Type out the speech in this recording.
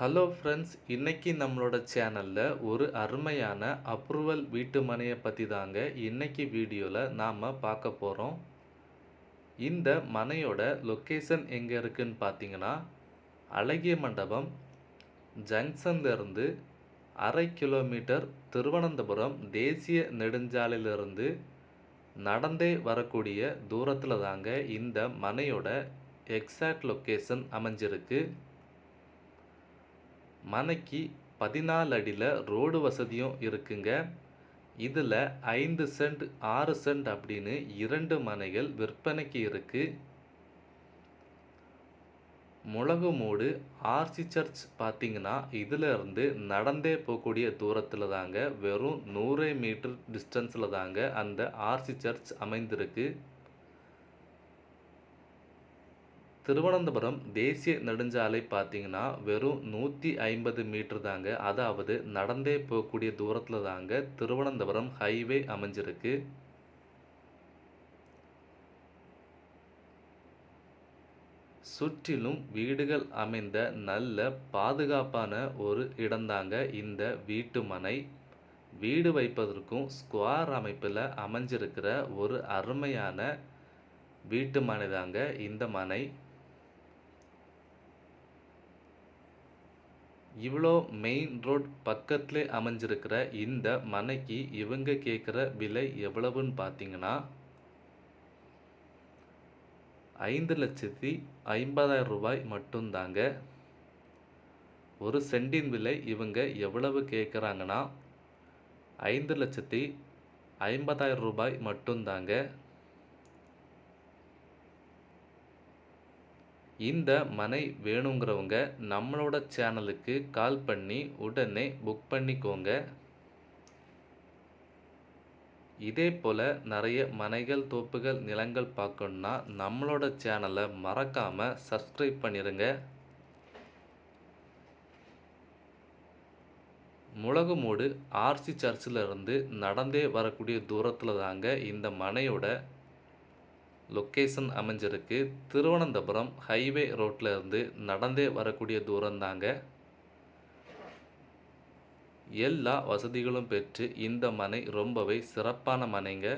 Hello friends இன்றைக்கி நம்மளோட சேனலில் ஒரு அருமையான அப்ரூவல் வீட்டு மனையை பற்றி தாங்க இன்னைக்கு வீடியோவில் நாம் பார்க்க போகிறோம் இந்த மனையோட லொக்கேஷன் எங்கே இருக்குதுன்னு பார்த்தீங்கன்னா அழகிய மண்டபம் ஜங்ஷன்லேருந்து அரை கிலோமீட்டர் திருவனந்தபுரம் தேசிய நெடுஞ்சாலையிலிருந்து நடந்தே வரக்கூடிய தூரத்தில் தாங்க இந்த மனையோட எக்ஸாக்ட் லொக்கேஷன் அமைஞ்சிருக்கு. மனைக்கு பதினாலு அடியில் ரோடு வசதியும் இருக்குங்க. இதில் ஐந்து சென்ட் ஆறு சென்ட் அப்படின்னு இரண்டு மனைகள் விற்பனைக்கு இருக்குது முளகுமூடு ஆர்சி சர்ச் பார்த்தீங்கன்னா இதிலிருந்து நடந்தே போகக்கூடிய தூரத்தில் தாங்க வெறும் நூறு மீட்டர் டிஸ்டன்ஸில் தாங்க அந்த ஆர்சி சர்ச் அமைந்திருக்கு. திருவனந்தபுரம் தேசிய நெடுஞ்சாலை பார்த்தீங்கன்னா வெறும் நூற்றி ஐம்பது மீட்டர் தாங்க. அதாவது நடந்தே போகக்கூடிய தூரத்தில் தாங்க திருவனந்தபுரம் ஹைவே அமைஞ்சிருக்கு. சுற்றிலும் வீடுகள் அமைந்த நல்ல பாதுகாப்பான ஒரு இடம்தாங்க இந்த வீட்டு மனை வீடு வைப்பதற்கும் ஸ்கொயர் அமைப்பில் அமைஞ்சிருக்கிற ஒரு அருமையான வீட்டு மனை தாங்க இந்த மனை. இவ்வளோ மெயின் ரோட் பக்கத்தில் அமைஞ்சிருக்கிற இந்த மனைக்கு இவங்க கேட்குற விலை எவ்வளவுன்னு பார்த்தீங்கன்னா ஐந்து லட்சத்தி ஐம்பதாயிரம் ரூபாய் மட்டும்தாங்க. ஒரு சென்டின் விலை இவங்க எவ்வளவு கேட்குறாங்கன்னா ஐந்து லட்சத்தி ஐம்பதாயிரம் ரூபாய் மட்டும்தாங்க. இந்த மனை வேணுங்கிறவங்க நம்மளோட சேனலுக்கு கால் பண்ணி உடனே புக் பண்ணிக்கோங்க. இதே போல் நிறைய மனைகள் தோப்புகள் நிலங்கள் பார்க்கணுன்னா நம்மளோட சேனலை மறக்காமல் சப்ஸ்கிரைப் பண்ணிடுங்க முளகுமூடு ஆர்சி சர்ச்சில் இருந்து நடந்தே வரக்கூடிய தூரத்தில் தாங்க இந்த மனையோட லொக்கேஷன் அமைஞ்சிருக்கு. திருவனந்தபுரம் ஹைவே ரோட்டில் இருந்து நடந்தே வரக்கூடிய தூரம் தாங்க. எல்லா வசதிகளும் பெற்று இந்த மனை ரொம்பவே சிறப்பான மனைங்க.